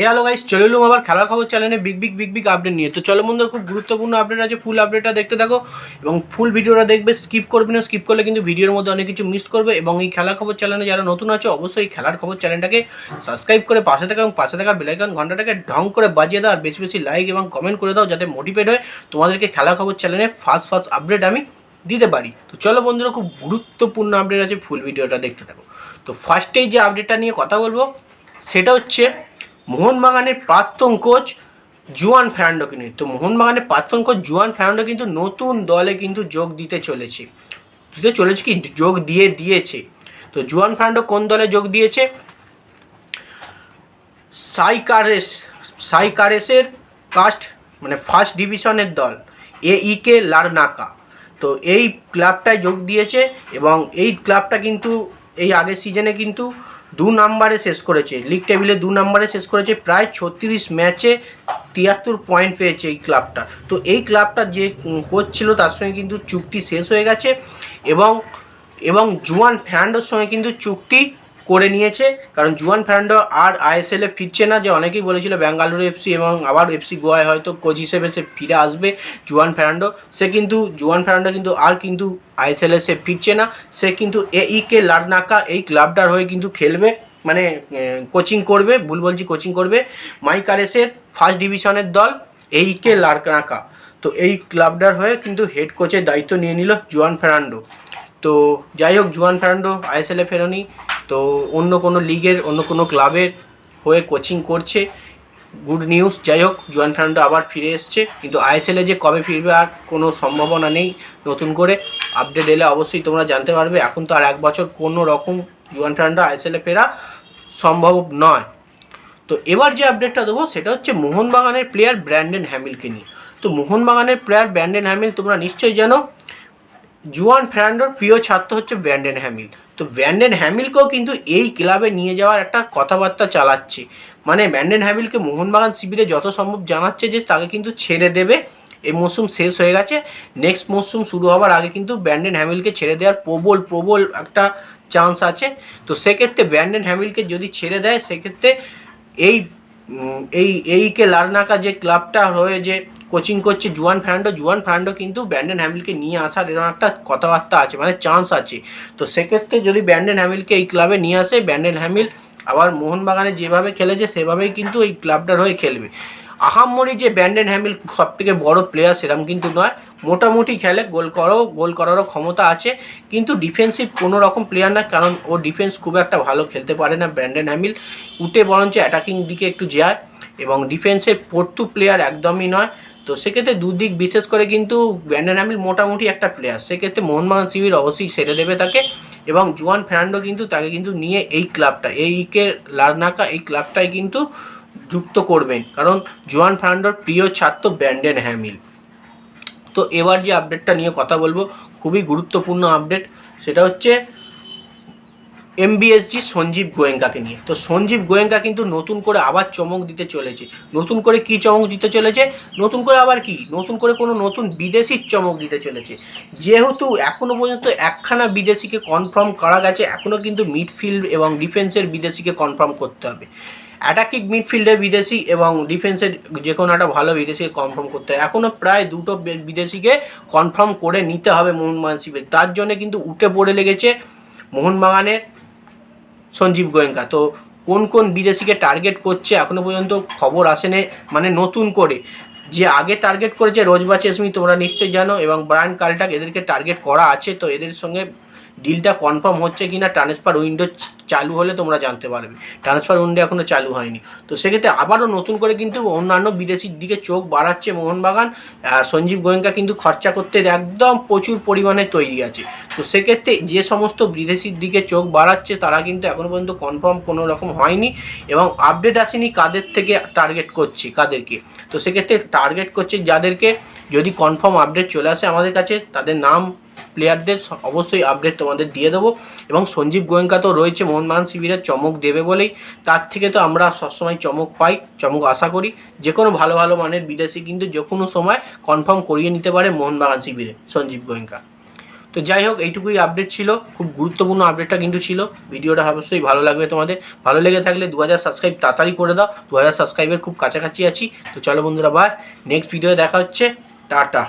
এ hello guys চলে এলুম আবার খেলার খবর চ্যানেলে big big big big update নিয়ে। তো চলো বন্ধুরা, খুব গুরুত্বপূর্ণ আপডেট আছে ফুল আপডেটটা দেখতে থাকো এবং ফুল ভিডিওটা দেখবে স্কিপ করবে না স্কিপ করলে কিন্তু ভিডিওর মধ্যে অনেক কিছু মিস করবে এবং এই খেলার খবর চ্যানেলে যারা নতুন আছে, অবশ্যই এই খেলার খবর চ্যানেলটাকে সাবস্ক্রাইব করে পাশে থাকা এবং পাশে থাকা বেলাইকন ঘন্টাটাকে ঢং করে বাজিয়ে দাও আর বেশি বেশি লাইক এবং কমেন্ট করে দাও যাতে মোটিভেট হয় তোমাদেরকে খেলার খবর চ্যানেলে ফার্স্ট ফার্স্ট আপডেট আমি দিতে পারি। তো চলো বন্ধুরা, খুব গুরুত্বপূর্ণ আপডেট আছে ফুল ভিডিওটা দেখতে থাকো। তো ফার্স্টেই যে আপডেটটা নিয়ে কথা বলব, সেটা হচ্ছে মোহনবাগানের প্রাক্তন কোচ জুয়ান ফেরান্ডোকে নিয়ে। তো মোহনবাগানের প্রাক্তন কোচ জুয়ান ফেরান্ডো কিন্তু নতুন দলে কিন্তু যোগ দিতে চলেছে। দিতে চলেছে কি? যোগ দিয়ে দিয়েছে। তো জুয়ান ফেরান্ডো কোন দলে যোগ দিয়েছে? সাইকারেস, সাইকারেসের কাস্ট মানে ফার্স্ট ডিভিশনের দল এ ইকে লারনাকা। তো এই ক্লাবটায় যোগ দিয়েছে এবং এই ক্লাবটা কিন্তু, এই আগের সিজনে কিন্তু দু নম্বরে শেষ করেছে। লিগ টেবিলে দু নম্বরে শেষ করেছে, প্রায় ছত্রিশ ম্যাচে তিয়াত্তর পয়েন্ট পেয়েছে এই ক্লাবটা তো এই ক্লাবটা যে কোচ ছিল তার সঙ্গে কিন্তু চুক্তি শেষ হয়ে গেছে এবং এবং জুয়ান ফ্যান্ডোর সঙ্গে কিন্তু চুক্তি করে নিয়েছে। কারণ জুয়ান ফ্যান্ডো আর আইএসএলে ফিরছে না, যে অনেকেই বলেছিল বেঙ্গালুরু এফসি এবং আবার এফসি গোয়ায় হয়তো কোচ হিসেবে সে ফিরে আসবে জুয়ান ফ্যান্ডো সে কিন্তু, জুয়ান ফ্যান্ডো কিন্তু আর কিন্তু আইএসএলে সে ফিরছে না। সে কিন্তু এই কে লাডনাকা এই ক্লাবটার হয়ে কিন্তু খেলবে মানে কোচিং করবে, ভুল বলছি কোচিং করবে মাইকারেসের ফার্স্ট ডিভিশনের দল এই কে লাডনাকা তো এই ক্লাবটার হয়ে কিন্তু হেড কোচের দায়িত্ব নিয়ে নিল জুয়ান ফেরান্ডো তো যাই হোক, জুয়ান ফেরান্ডো আইএসএলে ফেরোনি তো অন্য কোনো লিগের অন্য কোনো ক্লাবের হয়ে কোচিং করছে। গুড নিউজ যাই হোক, জুয়ান ফেরান্ডো আবার ফিরে এসছে। কিন্তু আইএসএলে যে কবে ফিরবে আর কোনো সম্ভাবনা নেই নতুন করে। আপডেট এলে অবশ্যই তোমরা জানতে পারবে। এখন তো আর এক বছর কোনো রকম জুয়ান ফেরান্ডো আইএসএলে ফেরা সম্ভব নয়। তো এবার যে আপডেটটা দেবো, সেটা হচ্ছে মোহনবাগানের প্লেয়ার ব্র্যান্ডেন হ্যামিলকে নিয়ে। তো মোহনবাগানের প্লেয়ার ব্র্যান্ডেন হ্যামিল তোমরা নিশ্চয়ই জানো। জুয়ান ফেরান্ডোর প্রিয় ছাত্র হচ্ছে ব্র্যান্ডেন হ্যামিল। তো ব্র্যান্ডেন হ্যামিলকেও কিন্তু এই ক্লাবে নিয়ে যাওয়ার একটা কথাবার্তা চালাচ্ছে। মানে ব্র্যান্ডেন হ্যামিলকে মোহনবাগান শিবিরে যত সম্ভব জানাচ্ছে যে তাকে কিন্তু ছেড়ে দেবে। এই মরশুম শেষ হয়ে গেছে। নেক্সট মরশুম শুরু হওয়ার আগে কিন্তু ব্র্যান্ডেন হ্যামিলকে ছেড়ে দেওয়ার প্রবল প্রবল একটা চান্স আছে। তো সেক্ষেত্রে ব্র্যান্ডেন হ্যামিলকে যদি ছেড়ে দেয়, সেক্ষেত্রে এই এই, এইকে লারনাকা যে ক্লাবটা হয়ে যে কোচিং করছে জুয়ান ফ্যান্ডো জুয়ান ফ্যান্ডো কিন্তু ব্যান্ডেন হ্যামিলকে নিয়ে আসার এরকম একটা কথাবার্তা আছে মানে চান্স আছে। তো সেক্ষেত্রে যদি ব্যান্ডেন হ্যামিলকে এই ক্লাবে নিয়ে আসে, ব্যান্ডেন হ্যামিল আবার মোহনবাগানে যেভাবে খেলেছে, সেভাবেই কিন্তু এই ক্লাবটার হয়ে খেলবে। আহাম্মরি যে ব্যান্ডেন হ্যামিল সব থেকে বড় প্লেয়ার সেরকম কিন্তু নয়। মোটামুটি খেলে, গোল করো, গোল করারও ক্ষমতা আছে। কিন্তু ডিফেন্সিভ কোনো রকম প্লেয়ার না, কারণ ও ডিফেন্স খুব একটা ভালো খেলতে পারে না ব্র্যান্ডেন হ্যামিল উঠে বরঞ্চ অ্যাটাকিং দিকে একটু যায় এবং ডিফেন্সের পর্তু প্লেয়ার একদমই নয়। তো সেক্ষেত্রে দুদিক বিশেষ করে কিন্তু ব্র্যান্ডেন হ্যামিল মোটামুটি একটা প্লেয়ার সেক্ষেত্রে মোহনবাগান শিবির অবশ্যই সেরে দেবে তাকে এবং জুয়ান ফেরান্ডো কিন্তু তাকে কিন্তু নিয়ে এই ক্লাবটা এই কে লারনাকা এই ক্লাবটাই কিন্তু যুক্ত করবেন। কারণ জুয়ান ফার্নান্ডোর প্রিয় ছাত্র ব্র্যান্ডেন হ্যামিল তো এবার যে আপডেটটা নিয়ে কথা বলব, খুবই গুরুত্বপূর্ণ আপডেট সেটা হচ্ছে এমবিএসজি সঞ্জীব গোয়েঙ্কাকে নিয়ে। তো সঞ্জীব গোয়েঙ্কা কিন্তু নতুন করে আবার চমক দিতে চলেছে। নতুন করে কি চমক দিতে চলেছে? নতুন করে আবার কি? নতুন করে কোনো নতুন বিদেশির চমক দিতে চলেছে। যেহেতু এখনও পর্যন্ত একখানা বিদেশিকে কনফার্ম করা গেছে এখনও কিন্তু মিডফিল্ড এবং ডিফেন্সের বিদেশিকে কনফার্ম করতে হবে। অ্যাটাকিং মিডফিল্ডে বিদেশি এবং ডিফেন্সের যে কোনো একটা ভালো বিদেশিকে কনফার্ম করতে হয়। এখনও প্রায় দুটো বিদেশিকে কনফার্ম করে নিতে হবে মোহনবাগান শিবির। তার জন্য কিন্তু উঠে পড়ে লেগেছে মোহনবাগানের সঞ্জীব গোয়েঙ্কা। তো কোন কোন বিদেশিকে টার্গেট করছে এখনও পর্যন্ত খবর আসেনি মানে নতুন করে। যে আগে টার্গেট করেছে রোজবা চেসমি তোমরা নিশ্চয়ই জানো এবং ব্রায়ান কালটাক এদেরকে টার্গেট করা আছে। তো এদের সঙ্গে ডিলটা কনফার্ম হচ্ছে কি না ট্রান্সফার উইন্ডো চালু হলে তোমরা জানতে পারবে। ট্রান্সফার উইন্ডো এখনও চালু হয়নি। তো সেক্ষেত্রে আবারও নতুন করে কিন্তু অন্যান্য বিদেশির দিকে চোখ বাড়াচ্ছে মোহনবাগান। সঞ্জীব গোয়েঙ্কা কিন্তু খরচা করতে একদম প্রচুর পরিমাণে তৈরি আছে। তো সেক্ষেত্রে যে সমস্ত বিদেশির দিকে চোখ বাড়াচ্ছে, তারা কিন্তু এখনও পর্যন্ত কনফার্ম কোনো রকম হয়নি এবং আপডেট আসেনি কাদের থেকে টার্গেট করছে, কাদেরকে। তো সেক্ষেত্রে টার্গেট করছে যাদেরকে যদি কনফার্ম আপডেট চলে আসে আমাদের কাছে, তাদের নাম প্লেয়ারদের অবশ্যই আপডেট তোমাদের দিয়ে দেবো। এবং সঞ্জীব গোয়েঙ্কা তো রয়েছে, মোহনবাগান শিবিরের চমক দেবে বলেই। তার থেকে তো আমরা সবসময় চমক পাই, চমক আশা করি। যে কোনো ভালো ভালো মানের বিদেশি কিন্তু যে কোনো সময় কনফার্ম করিয়ে নিতে পারে মোহনবাগান শিবিরে, সঞ্জীব গোয়েঙ্কা। তো যাই হোক, এইটুকুই আপডেট ছিল। খুব গুরুত্বপূর্ণ আপডেটটা কিন্তু ছিল। ভিডিওটা অবশ্যই ভালো লাগবে তোমাদের। ভালো লেগে থাকলে দু হাজার সাবস্ক্রাইব তাড়াতাড়ি করে দাও। দু হাজার সাবস্ক্রাইবের খুব কাছাকাছি আছি। তো চলো বন্ধুরা বাই নেক্সট ভিডিও দেখা হচ্ছে। টাটা।